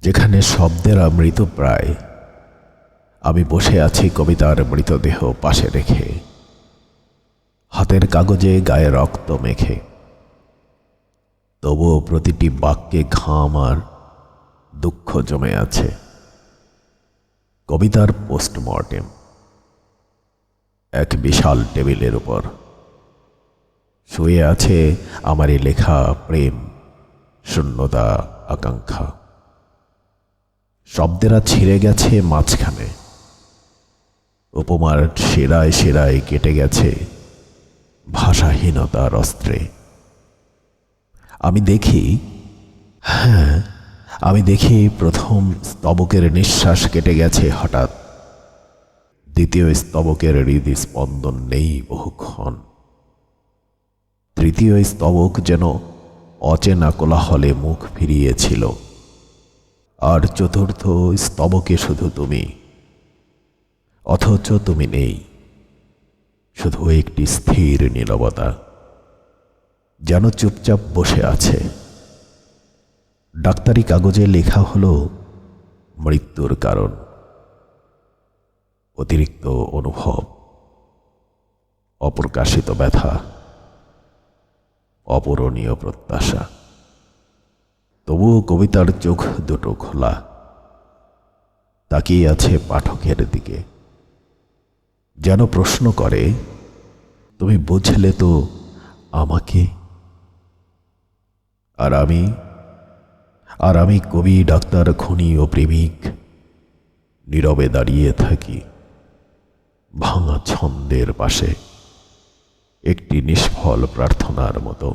যেখানে শব্দের মৃত প্রায়। আমি বসে আছি কবিতার মৃতদেহ পাশে রেখে। হাতের কাগজে গায়ে রক্ত মেখে। তবুও প্রতিটি বাক্যে ঘাম আর দুঃখ জমে আছে। কবিতার পোস্টমর্টেম। এক বিশাল টেবিলের উপর। শুয়ে আছে আমারই লেখা প্রেম, শূন্যতা, আকাঙ্ক্ষা। শব্দেরা ছিঁড়ে গেছে মাঝখানে। উপমার সেরায় সেরায় কেটে গেছে ভাষাহীনতার অস্ত্রে। আমি দেখি হ্যাঁ আমি দেখি প্রথম স্তবকের নিঃশ্বাস কেটে গেছে হঠাৎ। দ্বিতীয় স্তবকের হৃদি স্পন্দন নেই বহুক্ষণ। তৃতীয় স্তবক যেন অচেনা কোলাহলে মুখ ফিরিয়েছিল। আর চতুর্থ স্তবকে শুধু তুমি। অথচ তুমি নেই। শুধু একটি স্থির নীরবতা। যেন চুপচাপ বসে আছে। ডাক্তারি কাগজে লেখা হলো মৃত্যুর কারণ। অতিরিক্ত অনুভব। অপ্রকাশিত ব্যথা। অপূরণীয় প্রত্যাশা। তবুও কবিতার চোখ দুটো খোলা। তাকিয়ে আছে পাঠকের দিকে। যেন প্রশ্ন করে, তুমি বুঝলে তো আমাকে? আর আমি? আর আমি কবি, ডাক্তার, খনি ও প্রেমিক নীরবে দাঁড়িয়ে থাকি ভাঙা ছন্দের পাশে। একটি নিষ্ফল প্রার্থনার মতো।